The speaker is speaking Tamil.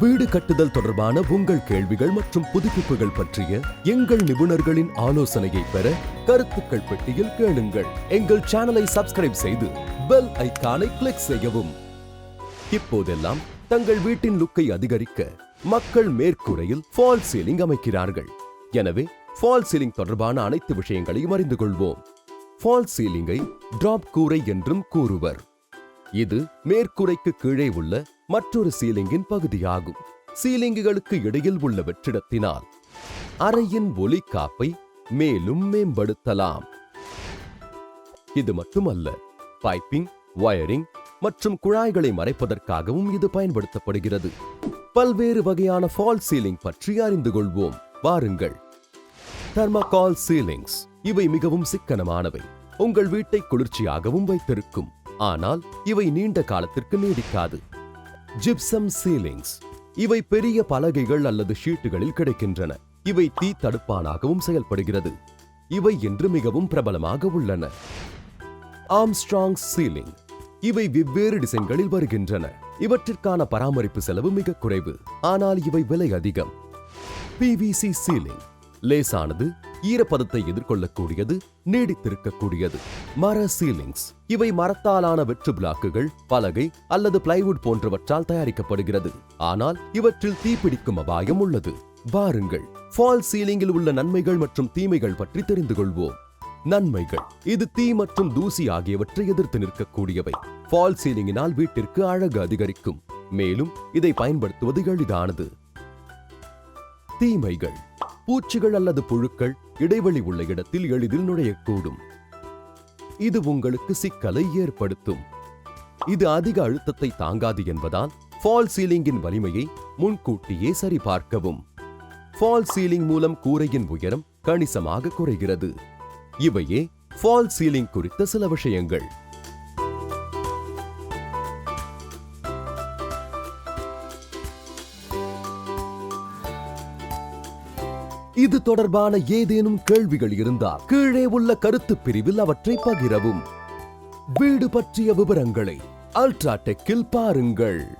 வீடு கட்டுதல் தொடர்பான உங்கள் கேள்விகள் மற்றும் புதுப்பிப்புகள் பற்றிய எங்கள் நிபுணர்களின் ஆலோசனையை பெற கருத்துக்கள் பெட்டியில் கேளுங்கள். எங்கள் சேனலை சப்ஸ்கிரைப் செய்து பெல் ஐக்கானை கிளிக் செய்யவும். இப்போதெல்லாம் தங்கள் வீட்டின் லுக்கை அதிகரிக்க மக்கள் மேற்கூரையில் ஃபால் சீலிங் அமைக்கிறார்கள். எனவே ஃபால் சீலிங் தொடர்பான அனைத்து விஷயங்களையும் அறிந்து கொள்வோம். ஃபால் சீலிங்கை டிராப் கூரை என்றும் கூறுவர். இது மேற்கூரைக்கு கீழே உள்ள மற்றொரு சீலிங்கின் பகுதியாகும். சீலிங்குகளுக்கு இடையில் உள்ள வெற்றிடத்தினால் அறையின் ஒலி காப்பை மேலும் மேம்படுத்தலாம். இது மட்டுமல்ல பைப்பிங் வயரிங் மற்றும் குழாய்களை மறைப்பதற்காகவும் இது பயன்படுத்தப்படுகிறது. பல்வேறு வகையான ஃபால் சீலிங் பற்றி அறிந்து கொள்வோம். வாருங்கள். Thermocol ceilings. இவை மிகவும் சிக்கனமானவை. உங்கள் வீட்டை குளிர்ச்சியாகவும் வைத்திருக்கும். ஆனால் இவை நீண்ட காலத்திற்கு நீடிக்காது. Gypsum ceilings. இவை பெரிய பலகைகள் அல்லது ஷீட்டுகளில் கிடைக்கின்றன. இவை தீ தடுப்பானாகவும் செயல்படுகிறது. இவை இன்று மிகவும் பிரபலமாக உள்ளன. Armstrong ceiling. இவை வெவ்வேறு டிசைன்களில் வருகின்றன. இவற்றிற்கான பராமரிப்பு செலவு மிக குறைவு. ஆனால் இவை விலை அதிகம். PVC ceiling. லேசானது ஈரப்பதத்தை எதிர்கொள்ளக்கூடியது நீடித்திருக்கக்கூடியது. மர சீலிங்ஸ் இவை மரத்தாலான வெற்று பிளாக்குகள் பலகை அல்லது பிளைவுட் போன்றவற்றால் தயாரிக்கப்படுகிறது. ஆனால் இவற்றில் தீப்பிடிக்கும் அபாயம் உள்ளது. வாருங்கள் ஃபால் சீலிங்கில் உள்ள நன்மைகள் மற்றும் தீமைகள் பற்றி தெரிந்து கொள்வோம். நன்மைகள். இது தீ மற்றும் தூசி ஆகியவற்றை எதிர்த்து நிற்கக்கூடியவை. ஃபால் சீலிங்கினால் வீட்டிற்கு அழகு அதிகரிக்கும். மேலும் இதை பயன்படுத்துவது எளிதானது. தீமைகள். பூச்சிகள் அல்லது புழுக்கள் இடைவெளி உள்ள இடத்தில் எளிதில் நுழையக்கூடும். இது உங்களுக்கு சிக்கலை ஏற்படுத்தும். இது அதிக அழுத்தத்தை தாங்காது என்பதால் ஃபால் சீலிங்கின் வலிமையை முன்கூட்டியே சரிபார்க்கவும். ஃபால் சீலிங் மூலம் கூரையின் உயரம் கணிசமாக குறைகிறது. இவையே ஃபால் சீலிங் குறித்த சில விஷயங்கள். இது தொடர்பான ஏதேனும் கேள்விகள் இருந்தால் கீழே உள்ள கருத்து பிரிவில் அவற்றை பகிரவும். வீடு பற்றிய விவரங்களை அல்ட்ராடெக்கில் பாருங்கள்.